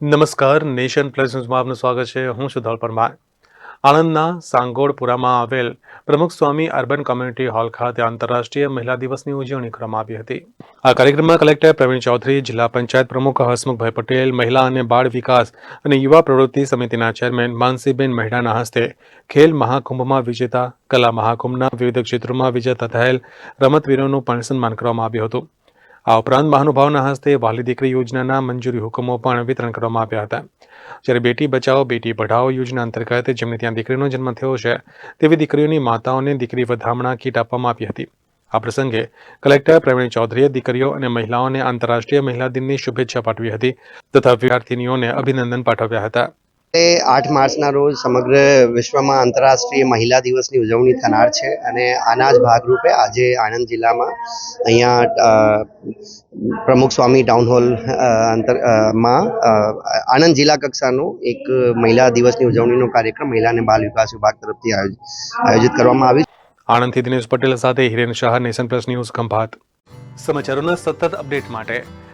નમસ્કાર, nation plus ન્યૂઝમાં આપનું સ્વાગત છે. હું સુધલ પરમાર આણંદના સાંગોડપુરામાં આવેલ પ્રમુખ સ્વામી અર્બન કોમ્યુનિટી હોલ ખાતે આંતરરાષ્ટ્રીય મહિલા દિવસની ઉજવણી કરવામાં આવી હતી. આ કાર્યક્રમમાં કલેક્ટર પ્રવીણ ચૌધરી, જિલ્લા પંચાયત પ્રમુખ હસમુખભાઈ પટેલ, મહિલા અને બાળ વિકાસ અને યુવા પ્રવૃત્તિ સમિતિના ચેરમેન માનસીબેન મહેડાના હસ્તે ખેલ મહાકુંભમાં વિજેતા, કલા મહાકુંભના વિવિધ ક્ષેત્રોમાં વિજેતા થયેલ રમતવીરોનું પણ સન્માન કરવામાં આવ્યું હતું. આ ઉપરાંત મહાનુભાવના હસ્તે વાલી દીકરી યોજનાના મંજૂરી હુકમો પણ વિતરણ કરવામાં આવ્યા હતા. જ્યારે બેટી બચાવો, બેટી પઢાઓ યોજના અંતર્ગત જેમને ત્યાં દીકરીનો જન્મ થયો છે, તેવી દીકરીઓની માતાઓને દીકરી વધામણા કીટ આપવામાં આવી હતી. આ પ્રસંગે કલેક્ટર પ્રવીણ ચૌધરીએ દીકરીઓ અને મહિલાઓને આંતરરાષ્ટ્રીય મહિલા દિનની શુભેચ્છા પાઠવી હતી તથા વિદ્યાર્થીનીઓને અભિનંદન પાઠવ્યા હતા. એ આઠ માર્ચના રોજ સમગ્ર વિશ્વમાં આંતરરાષ્ટ્રીય મહિલા દિવસની ઉજવણી થનાર છે અને આના જ ભાગરૂપે આજે આણંદ જિલ્લામાં અહીંયા અ, પ્રમુખ સ્વામી ટાઉન હોલ અ, અંતરમાં આણંદ જિલ્લા કક્ષાનો એક મહિલા દિવસની ઉજવણીનો કાર્યક્રમ મહિલા અને બાલ વિકાસ વિભાગ તરફથી આયોજ- આયોજિત કરવામાં આવી આણંદથી દિનેશ પટેલ સાથે Hiren Shah nation plus news Khambhat. સમાચારોના સતત અપડેટ માટે